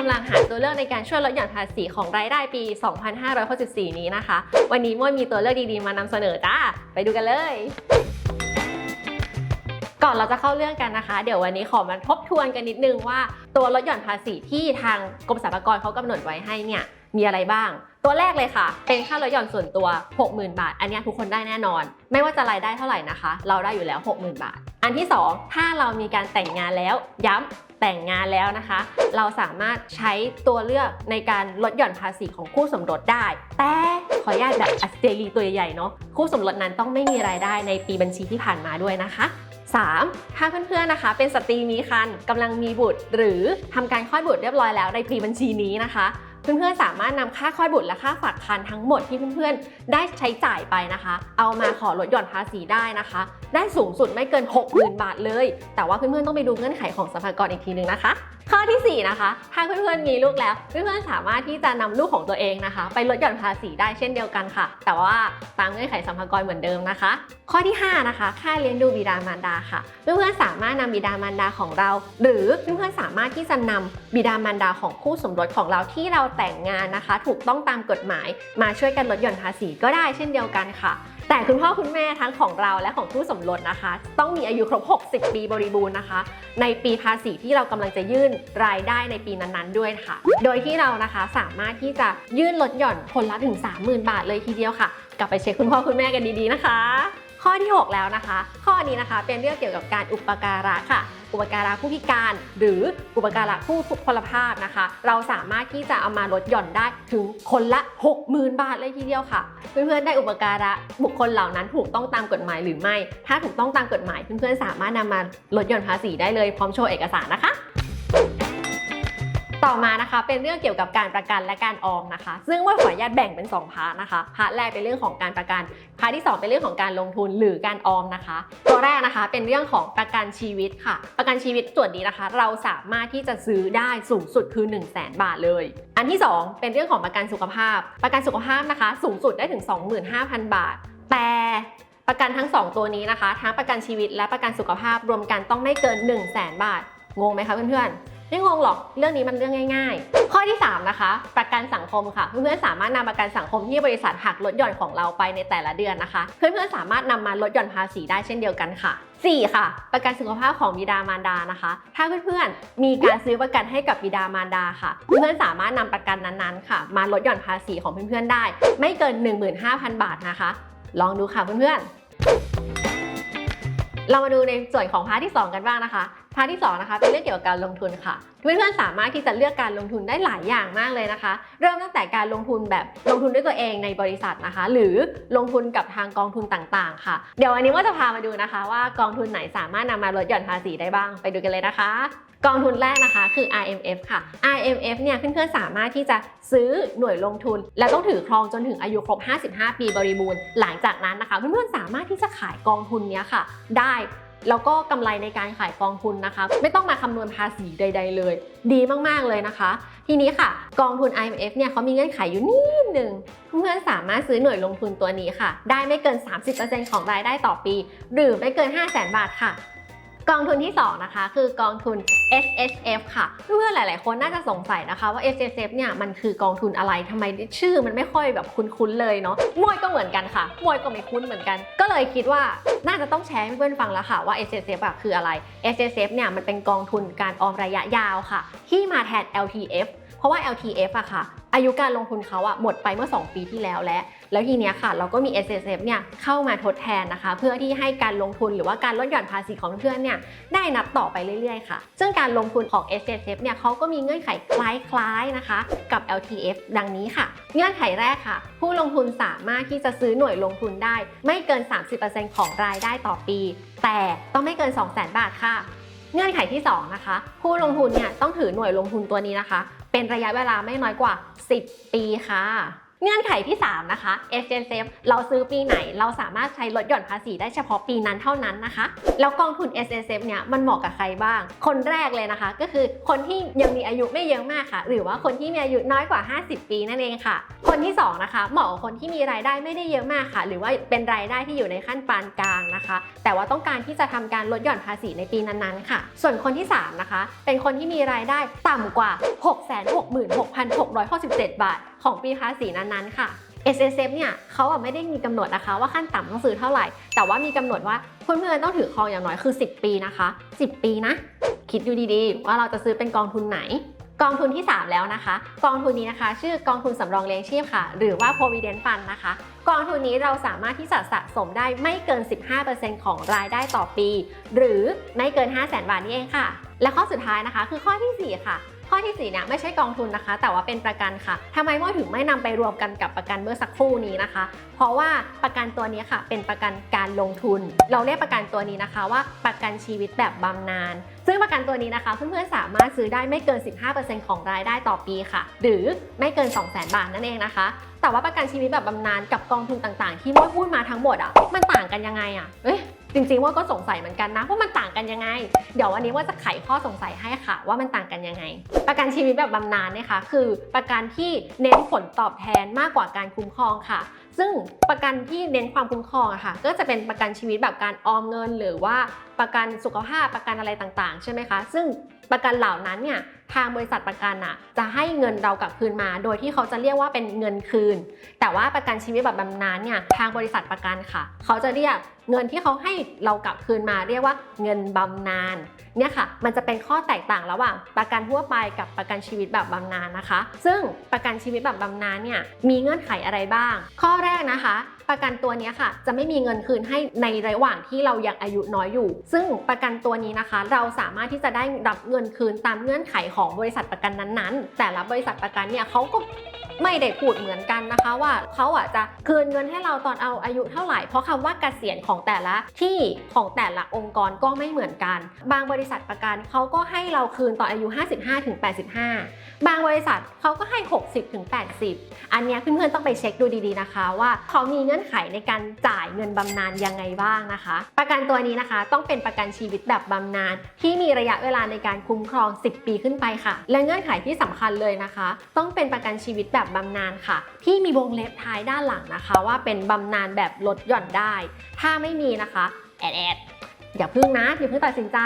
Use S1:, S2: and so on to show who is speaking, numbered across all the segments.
S1: กำลังหาตัวเลือกในการช่วยลดหย่อนภาษีของรายได้ปี 2564 นี้นะคะ วันนี้มวนมีตัวเลือกดีๆมานำเสนอจ้า ไปดูกันเลย ก่อนเราจะเข้าเรื่องกันนะคะ เดี๋ยววันนี้ขอมาทบทวนกันนิดนึงว่า ตัวลดหย่อนภาษีที่ทางกรมสรรพากรเขากำหนดไว้ให้เนี่ยมีอะไรบ้าง ตัวแรกเลยค่ะ เป็นค่าลดหย่อนส่วนตัว 60,000 บาท อันนี้ทุกคนได้แน่นอน ไม่ว่าจะรายได้เท่าไหร่นะคะ เราได้อยู่แล้ว 60,000 บาท อันที่ 2 ถ้าเรามีการแต่งงานแล้วย้ำแต่งงานแล้วนะคะ เราสามารถใช้ตัวเลือกในการลดหย่อนภาษีของคู่สมรสได้ แต่ขออนุญาตแบบอัสเตรีตัวใหญ่ๆเนาะคู่สมรสนั้นต้องไม่มีรายได้ในปีบัญชีที่ผ่านมาด้วยนะคะ 3. ถ้าเพื่อนๆนะคะ เป็นสตรีมีครรภ์กำลังมีบุตร หรือทำการคลอดบุตรเรียบร้อยแล้วในปีบัญชีนี้นะคะ เพื่อนๆสามารถนำค่าคลอดบุตรและค่าฝากครรภ์ทั้งหมดที่เพื่อนๆ ได้ใช้จ่ายไปนะคะ เอามาขอลดหย่อนภาษีได้นะคะ ได้สูงสุดไม่เกิน 60,000 บาทเลย แต่ว่าเพื่อนๆต้องไปดูเงื่อนไขของสรรพากรอีกทีนึงนะคะ ข้อทีสี่ 4 นะคะ ถ้าเพื่อนๆมีลูกแล้ว เพื่อนๆสามารถที่จะนำลูกของตัวเองนะคะ ไปลดหย่อนภาษีได้เช่นเดียวกันค่ะ แต่ว่าตามเงื่อนไขสัมภากรเหมือนเดิมนะคะ ข้อที่ 5 นะคะ ค่าเลี้ยงดูบิดามารดาค่ะ เพื่อนๆสามารถนำบิดามารดาของเรา หรือเพื่อนๆสามารถที่จะนำบิดามารดาของคู่สมรสของเราที่เราแต่งงานนะคะ ถูกต้องตามกฎหมาย มาช่วยกันลดหย่อนภาษีก็ได้เช่นเดียวกันค่ะ แต่คุณพ่อคุณแม่ทั้งของเราและของคู่สมรสนะคะ ต้องมีอายุครบ 60 ปีบริบูรณ์นะคะ ในปีภาษีที่เรากำลังจะยื่นรายได้ในปีนั้นๆด้วยค่ะ โดยที่เรานะคะสามารถที่จะยื่นลดหย่อนคนละถึง 30,000 บาทเลยทีเดียวค่ะ กลับไปเช็คคุณพ่อคุณแม่กันดีๆนะคะ ข้อที่ 6 แล้วนะคะ ข้อนี้นะคะเป็นเรื่องเกี่ยวกับการอุปการะค่ะ อุปการะผู้พิการ หรืออุปการะผู้พลภาพนะคะ เราสามารถที่จะเอามาลดหย่อนได้ถึงคนละ 60,000 บาทเลยทีเดียวค่ะ เพื่อนๆได้อุปการะบุคคลเหล่านั้นถูกต้องตามกฎหมายหรือไม่ ถ้าถูกต้องตามกฎหมายเพื่อนๆสามารถนำมาลดหย่อนภาษีได้เลยพร้อมโชว์เอกสารนะคะ ต่อมานะคะเป็นเรื่องเกี่ยวกับการประกันและการออมนะคะ ซึ่งว่าขออนุญาตแบ่งเป็น 2 พาร์ทนะคะพาร์ทแรกเป็นเรื่องของการประกันพาร์ทที่ 2 เป็นเรื่องของการลงทุนหรือการออมนะคะ ตัวแรกนะคะเป็นเรื่องของประกันชีวิตค่ะ ประกันชีวิตส่วนนี้นะคะ เราสามารถที่จะซื้อได้สูงสุดคือ 1 0 0 0 0แบาทเลย อันที่ 2 เป็นเรื่องของประกันสุขภาพ ประกันสุขภาพนะคะ สูงสุดได้ถึง 25,000 บาท แต่ประกันทั้ง 2 ตัวนี้นะคะ ทั้งประกันชีวิตและประกันสุขภาพรวมกันต้องไม่เกิน 1 0 0 0 0แบาทงงไหมคะเพื่อนๆ ไม่งงหรอกเรื่องนี้มันเรื่องง่าย ๆ ข้อที่ 3 นะคะ ประกันสังคมค่ะ เพื่อนๆสามารถนำประกันสังคมที่บริษัทหักลดหย่อนของเราไปในแต่ละเดือนนะคะ เพื่อนๆสามารถนำมาลดหย่อนภาษีได้เช่นเดียวกันค่ะ 4 ค่ะ ประกันสุขภาพของบิดามารดานะคะ ถ้าเพื่อนๆมีการซื้อประกันให้กับบิดามารดาค่ะ เพื่อนๆสามารถนำประกันนั้นๆค่ะ มาลดหย่อนภาษีของเพื่อนๆได้ ไม่เกิน 15,000 บาทนะคะ ลองดูค่ะเพื่อนๆเรามาดูในส่วนของพาร์ทที่ 2 กันบ้างนะคะพาร์ทที่2นะคะเป็นเรื่องเกี่ยวกับการลงทุนค่ะเพื่อนๆสามารถที่จะเลือกการลงทุนได้หลายอย่างมากเลยนะคะ เริ่มตั้งแต่การลงทุนแบบลงทุนด้วยตัวเองในบริษัทนะคะ หรือลงทุนกับทางกองทุนต่างๆ ค่ะ เดี๋ยววันนี้ว่าจะพามาดูนะคะ ว่ากองทุนไหนสามารถนำมาลดหย่อนภาษีได้บ้างไปดูกันเลยนะคะกองทุนแรกนะคะคือ IMF ค่ะ IMF เนี่ยเพื่อนๆสามารถที่จะซื้อหน่วยลงทุน และต้องถือครองจนถึงอายุครบ 55 ปีบริบูรณ์ หลังจากนั้นนะคะ เพื่อนๆสามารถที่จะขายกองทุนเนี้ยค่ะ ได้ แล้วก็กำไรในการขายกองทุนนะคะ ไม่ต้องมาคำนวณภาษีใด ๆ เลย ดีมากๆเลยนะคะ ทีนี้ค่ะ กองทุน IMF เนี่ยเขามีเงื่อนไขอยู่นิดหนึ่งเพื่อนสามารถซื้อหน่วยลงทุนตัวนี้ค่ะ ได้ไม่เกิน 30%ของรายได้ต่อปี หรือไม่เกิน 5 0 0 0 0 0 บาทค่ะ กองทุนที่ 2 นะคะ คือกองทุน S S F ค่ะ เพื่อนๆหลาย ๆ คนน่าจะสงสัยนะคะว่า S S F เนี่ยมันคือกองทุนอะไรทำไมชื่อมันไม่ค่อยแบบคุ้น ๆ เลยเนาะมวยก็เหมือนกันค่ะมวยก็ไม่คุ้นเหมือนกัน ก็เลยคิดว่าน่าจะต้องแชร์ให้เพื่อนฟังแล้วค่ะว่า S S F อะคืออะไร S S F เนี่ยมันเป็นกองทุนการออมระยะยาวค่ะ ที่มาแทน L T F เพราะว่า L T F อะค่ะ อายุการลงทุนเขาอะหมดไปเมื่อ 2 ปีที่แล้วแล้ว แล้วทีเนี้ยค่ะเราก็มี S S F เนี่ยเข้ามาทดแทนนะคะ เพื่อที่ให้การลงทุนหรือว่าการลดหย่อนภาษีของเพื่อนเนี่ยได้นับต่อไปเรื่อยๆค่ะ ซึ่งการลงทุนของ S S F เนี่ยเขาก็มีเงื่อนไขคล้ายๆนะคะ กับ L T F ดังนี้ค่ะ เงื่อนไขแรกค่ะ ผู้ลงทุนสามารถที่จะซื้อหน่วยลงทุนได้ ไม่เกิน 30%ของรายได้ต่อปี แต่ต้องไม่เกิน 200,000 บาทค่ะเงื่อนไขที่สองนะคะผู้ลงทุนเนี่ยต้องถือหน่วยลงทุนตัวนี้นะคะ เป็นระยะเวลาไม่น้อยกว่า 10 ปีค่ะ เงื่อนไขที่ 3 นะคะ S Gen s a f เราซื้อปีไหน เราสามารถใช้ลดหย่อนภาษีได้เฉพาะปีนั้นเท่านั้นนะคะ แล้วกองทุน S S F เนี่ยมันเหมาะกับใครบ้าง คนแรกเลยนะคะ ก็คือคนที่ยังมีอายุไม่เยอะมากค่ะ หรือว่าคนที่มีอายุน้อยกว่า 50 ปีนั่นเองค่ะ คนที่สองนะคะ เหมาะกับคนที่มีรายได้ไม่ได้เยอะมากค่ะ หรือว่าเป็นรายได้ที่อยู่ในขั้นปานกลางนะคะ แต่ว่าต้องการที่จะทำการลดหย่อนภาษีในปีนั้นๆค่ะ ส่วนคนที่สามนะคะ เป็นคนที่มีรายได้ต่ำกว่า 666,667 บาท ของปีภาษีนั้นๆค่ะ S S F เนี่ยเขาอะไม่ได้มีกำหนดนะคะว่าขั้นต่ำต้องซื้อเท่าไหร่ แต่ว่ามีกำหนดว่าเพื่อนๆต้องถือครองอย่างน้อยคือ 10 ปีนะคะ 10 ปีนะ คิดดูดีๆ ว่าเราจะซื้อเป็นกองทุนไหน กองทุนที่ 3 แล้วนะคะ กองทุนนี้นะคะ ชื่อกองทุนสำรองเลี้ยงชีพค่ะ หรือว่า provident fund นะคะ กองทุนนี้เราสามารถที่จะสะสมได้ไม่เกิน 15%ของรายได้ต่อปี หรือไม่เกิน 5 0 0 0 0 0 บาทนี่เองค่ะ และข้อสุดท้ายนะคะ คือข้อทีสี่4 ค่ะ ข้อที่ 4 เนี่ยไม่ใช่กองทุนนะคะ แต่ว่าเป็นประกันค่ะทำไมโม่ถึงไม่นำไปรวมกันกับประกันเมื่อสักครู่นี้นะคะ เพราะว่าประกันตัวนี้ค่ะ เป็นประกันการลงทุน เราเรียกประกันตัวนี้นะคะว่าประกันชีวิตแบบบำนาญ ซึ่งประกันตัวนี้นะคะเพื่อนๆสามารถซื้อได้ไม่เกิน 15%ของรายได้ต่อปีค่ะ หรือไม่เกิน 200,000 บาทนั่นเองนะคะ แต่ว่าประกันชีวิตแบบบำนาญกับกองทุนต่างๆ ที่โม่พูดมาทั้งหมดอะมันต่างกันยังไงอะเอ้ยจริงๆว่าก็สงสัยเหมือนกันนะว่ามันต่างกันยังไง เดี๋ยววันนี้ว่าจะไขข้อสงสัยให้ค่ะ ว่ามันต่างกันยังไง ประกันชีวิตแบบบำนาญนี่ยค่ะคือประกันที่เน้นผลตอบแทนมากกว่าการคุ้มครองค่ะ ซึ่งประกันที่เน้นความคุ้มครองอะค่ะ ก็จะเป็นประกันชีวิตแบบการออมเงิน หรือว่า ประกันสุขภาพประกันอะไรต่างๆ ใช่ไหมคะ ซึ่งประกันเหล่านั้นเนี่ยทางบริษัทประกันอะจะให้เงินเรากลับคืนมา โดยที่เขาจะเรียกว่าเป็นเงินคืน แต่ว่าประกันชีวิตแบบบำนาญเนี่ยทางบริษัทประกันค่ะ เขาจะเรียกเงินที่เขาให้เรากลับคืนมา เรียกว่าเงินบำนาญเนี่ยค่ะ มันจะเป็นข้อแตกต่างระหว่างประกันทั่วไปกับประกันชีวิตแบบบำนาญนะคะ ซึ่งประกันชีวิตแบบบำนาญเนี่ยมีเงื่อนไขอะไรบ้าง ข้อแรกนะคะประกันตัวนี้ค่ะ จะไม่มีเงินคืนให้ในระหว่างที่เรายังอายุน้อยอยู่ ซึ่งประกันตัวนี้นะคะ เราสามารถที่จะได้รับเงินคืนตามเงื่อนไขของบริษัทประกันนั้นๆ แต่ละบริษัทประกันเนี่ยเขาก็ ไม่ได้พูดเหมือนกันนะคะว่าเขาอะจะคืนเงินให้เราตอนเอาอายุเท่าไหร่ เพราะคำว่าเกษียณของแต่ละที่ของแต่ละองค์กรก็ไม่เหมือนกัน บางบริษัทประกันเขาก็ให้เราคืนตอนอายุ 55ถึง85 บางบริษัทเขาก็ให้ 60ถึง80 อันนี้เพื่อนๆต้องไปเช็คดูดีๆนะคะว่าเขามีเงื่อนไขในการจ่ายเงินบำนาญยังไงบ้างนะคะ ประกันตัวนี้นะคะ ต้องเป็นประกันชีวิตแบบบำนาญที่มีระยะเวลาในการคุ้มครอง 10 ปีขึ้นไปค่ะ และเงื่อนไขที่สำคัญเลยนะคะ ต้องเป็นประกันชีวิตแบบบำนาญค่ะ ที่มีวงเล็บท้ายด้านหลังนะคะ ว่าเป็นบำนาญแบบลดหย่อนได้ ถ้าไม่มีนะคะแอดแอดอย่าพึ่งนะอย่าเพิ่งตัดสินใจ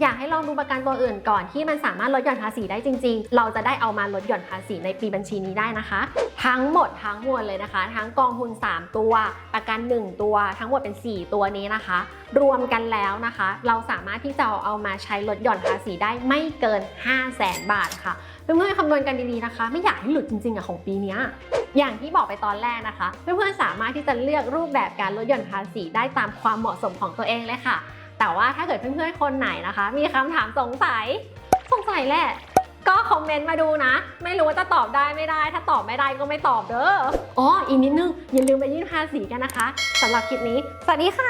S1: อยากให้ลองดูประกันตัวอื่นก่อนที่มันสามารถลดหย่อนภาษีได้จริง ๆ เราจะได้เอามาลดหย่อนภาษีในปีบัญชีนี้ได้นะคะ ทั้งหมดทั้งมวลเลยนะคะ ทั้งกองทุน3 ตัว ประกัน 1 ตัว ทั้งหมดเป็น 4 ตัวนี้นะคะ รวมกันแล้วนะคะ เราสามารถที่จะเอามาใช้ลดหย่อนภาษีได้ไม่เกิน 5 0 0แสนบาทค่ะ เพื่อนๆคำนวณกันดีๆนะคะ ไม่อยากให้หลุดจริงๆอะของปีนี้อย่างที่บอกไปตอนแรกนะคะ เพื่อนๆสามารถที่จะเลือกรูปแบบการลดหย่อนภาษีได้ตามความเหมาะสมของตัวเองเลยค่ะ แต่ว่าถ้าเกิดเพื่อนๆคนไหนนะคะ มีคำถามสงสัย สงสัยแหละก็คอมเมนต์มาดูนะ ไม่รู้ว่าจะตอบได้ไม่ได้ ถ้าตอบไม่ได้ก็ไม่ตอบเด้ออ๋ออีกนิดนึงอย่าลืมไปยื่นภาษีกันนะคะสำหรับคลิปนี้ สวัสดีค่ะ